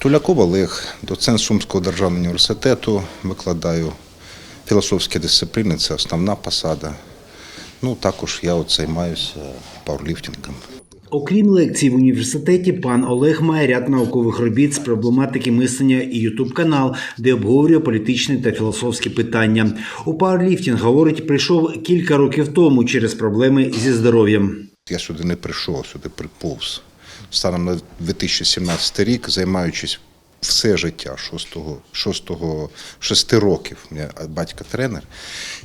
Туляков Олег, доцент Сумського державного університету, викладаю філософські дисципліни, це основна посада. Ну, також я от займаюся пауерліфтингом. Окрім лекцій в університеті, пан Олег має ряд наукових робіт з проблематики мислення і ютуб канал, де обговорює політичні та філософські питання. У пауерліфтинг, говорить, прийшов кілька років тому через проблеми зі здоров'ям. Я сюди не прийшов, сюди приповз. Станом на 2017 рік, займаючись все життя, 6, 6, 6 років, мене батько тренер,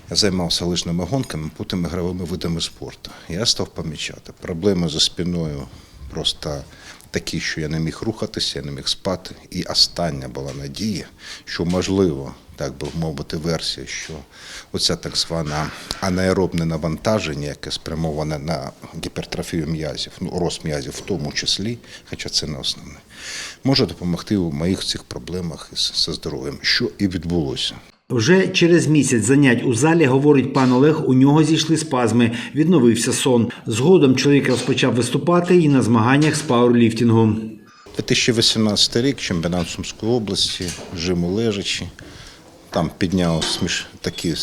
я займався лижними гонками, потім ігровими видами спорту. Я став помічати проблеми за спиною просто такі, що я не міг рухатися, я не міг спати. І остання була надія, що можливо, так би мовити, версія, що оця так звана анаеробне навантаження, яке спрямоване на гіпертрофію м'язів, ну рост м'язів в тому числі, хоча це не основне, може допомогти у моїх цих проблемах із здоров'ям, що і відбулося. Вже через місяць занять у залі, говорить пан Олег, у нього зійшли спазми, відновився сон. Згодом чоловік розпочав виступати і на змаганнях з пауерліфтингу. 2018 рік, чемпіонат Сумської області, жиму лежачі. Там підняв сміш такі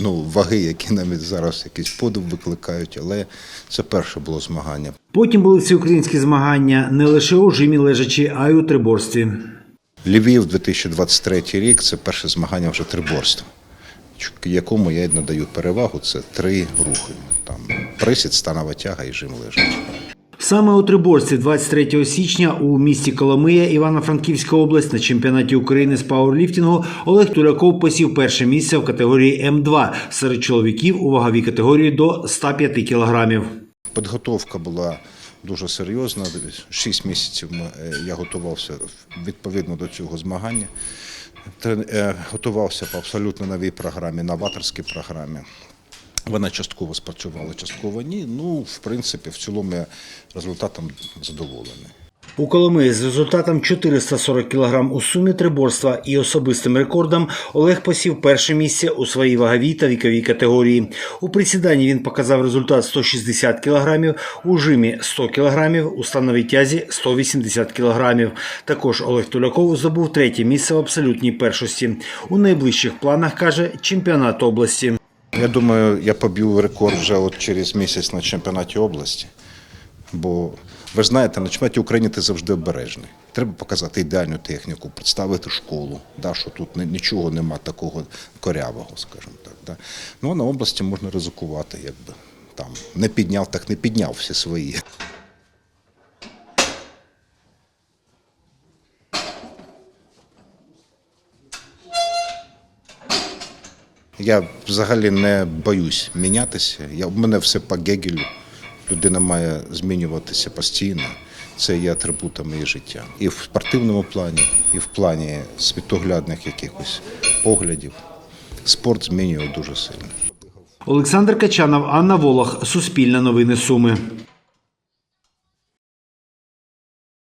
ну, ваги, які навіть зараз якийсь подив викликають, але це перше було змагання. Потім були всеукраїнські змагання не лише у жимі лежачі, а й у триборстві. Львів 2023 рік це перше змагання вже триборства, якому я й надаю перевагу. Це три рухи. Там присід, станова тяга і жим лежачі. Саме у Триборці 23 січня у місті Коломия, Івано-Франківська область, на чемпіонаті України з пауерліфтингу Олег Туляков посів перше місце в категорії М2 серед чоловіків у ваговій категорії до 105 кілограмів. Підготовка була дуже серйозна. Шість місяців е, я готувався відповідно до цього змагання. Е, Готувався по абсолютно новій програмі, новаторській програмі. Вона частково спрацювала, частково ні. Ну, в принципі, в цілому я результатом задоволений. У Коломиї з результатом 440 кг у сумі триборства і особистим рекордом Олег посів перше місце у своїй ваговій та віковій категорії. У присіданні він показав результат 160 кг, у жимі 100 кг, у становій тязі 180 кг. Також Олег Туляков здобув третє місце в абсолютній першості. У найближчих планах каже чемпіонат області. Я думаю, я поб'ю рекорд вже от через місяць на чемпіонаті області. Бо ви ж знаєте, на чемпіонаті України ти завжди обережний. Треба показати ідеальну техніку, представити школу, да, що тут нічого нема такого корявого, скажімо так. Да. Ну а на області можна ризикувати, якби там не підняв, так не підняв всі свої. Я взагалі не боюсь мінятися. Я, у мене все по Гегелю. Людина має змінюватися постійно. Це є атрибутом її життя. І в спортивному плані, і в плані світоглядних якихось поглядів. Спорт змінює дуже сильно. Олександр Качанов, Анна Волох, Суспільне новини Суми.